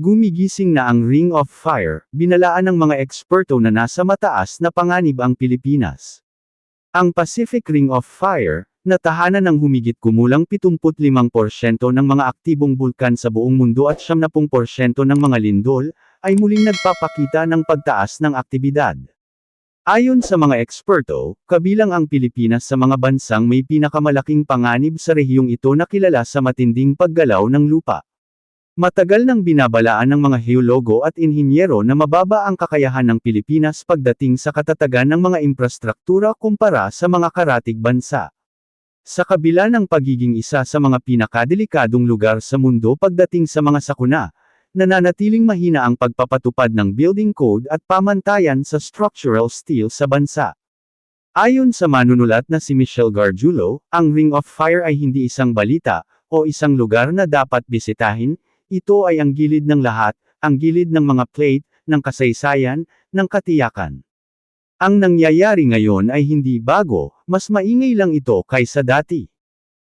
Gumigising na ang Ring of Fire, binalaan ng mga eksperto na nasa mataas na panganib ang Pilipinas. Ang Pacific Ring of Fire, na tahanan ng humigit kumulang 75% ng mga aktibong bulkan sa buong mundo at 70% ng mga lindol, ay muling nagpapakita ng pagtaas ng aktibidad. Ayon sa mga eksperto, kabilang ang Pilipinas sa mga bansang may pinakamalaking panganib sa rehiyong ito na kilala sa matinding paggalaw ng lupa. Matagal nang binabalaan ng mga heologo at inhinyero na mababa ang kakayahan ng Pilipinas pagdating sa katatagan ng mga infrastruktura kumpara sa mga karatig bansa. Sa kabila ng pagiging isa sa mga pinakadelikadong lugar sa mundo pagdating sa mga sakuna, nananatiling mahina ang pagpapatupad ng building code at pamantayan sa structural steel sa bansa. Ayon sa manunulat na si Michelle Gargiulo, ang Ring of Fire ay hindi isang balita, o isang lugar na dapat bisitahin, ito ay ang gilid ng lahat, ang gilid ng mga plate, ng kasaysayan, ng katiyakan. Ang nangyayari ngayon ay hindi bago, mas maingay lang ito kaysa dati.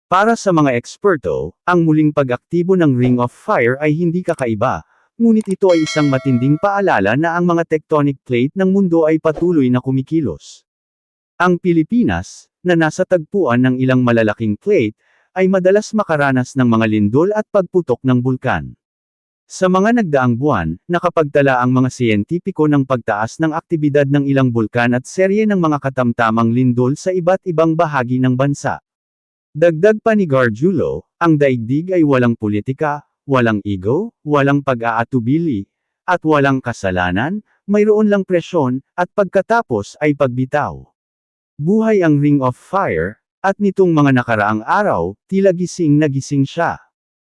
Para sa mga eksperto, ang muling pag-aktibo ng Ring of Fire ay hindi kakaiba, ngunit ito ay isang matinding paalala na ang mga tectonic plate ng mundo ay patuloy na kumikilos. Ang Pilipinas, na nasa tagpuan ng ilang malalaking plate, ay madalas makaranas ng mga lindol at pagputok ng bulkan. Sa mga nagdaang buwan, nakapagtala ang mga siyentipiko ng pagtaas ng aktibidad ng ilang bulkan at serye ng mga katamtamang lindol sa iba't ibang bahagi ng bansa. Dagdag pa ni Gargiulo, ang daigdig ay walang politika, walang ego, walang pag-aatubili, at walang kasalanan, mayroon lang presyon, at pagkatapos ay pagbitaw. Buhay ang Ring of Fire, at nitong mga nakaraang araw, tila gising na gising siya.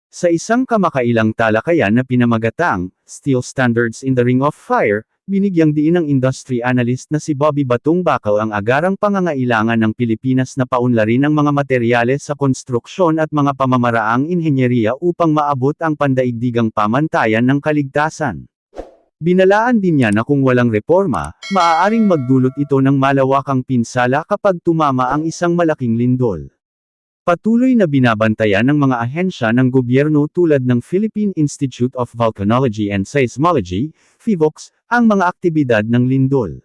Sa isang kamakailang talakayan na pinamagatang, Steel Standards in the Ring of Fire, binigyang diin ng industry analyst na si Bobby Batong Bakal ang agarang pangangailangan ng Pilipinas na paunlarin ang mga materyales sa konstruksyon at mga pamamaraang inhenyeriya upang maabot ang pandaigdigang pamantayan ng kaligtasan. Binalaan din niya na kung walang reforma, maaaring magdulot ito ng malawakang pinsala kapag tumama ang isang malaking lindol. Patuloy na binabantayan ng mga ahensya ng gobyerno tulad ng Philippine Institute of Volcanology and Seismology, PHIVOX, ang mga aktibidad ng lindol.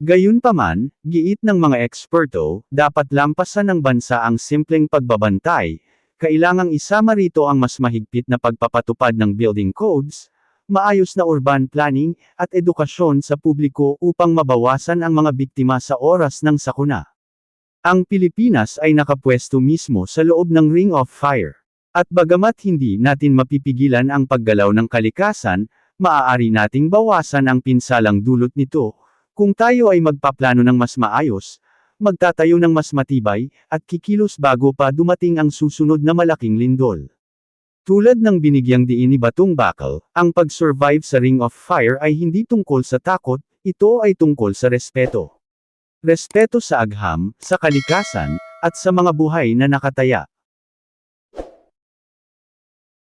Gayunpaman, giit ng mga eksperto, dapat lampasan ng bansa ang simpleng pagbabantay, kailangang isama rito ang mas mahigpit na pagpapatupad ng building codes, maayos na urban planning, at edukasyon sa publiko upang mabawasan ang mga biktima sa oras ng sakuna. Ang Pilipinas ay nakapwesto mismo sa loob ng Ring of Fire. At bagamat hindi natin mapipigilan ang paggalaw ng kalikasan, maaari nating bawasan ang pinsalang dulot nito, kung tayo ay magpaplano ng mas maayos, magtatayo ng mas matibay, at kikilos bago pa dumating ang susunod na malaking lindol. Tulad ng binigyang diin ni Batong Bakal, ang pag-survive sa Ring of Fire ay hindi tungkol sa takot, ito ay tungkol sa respeto. Respeto sa agham, sa kalikasan, at sa mga buhay na nakataya.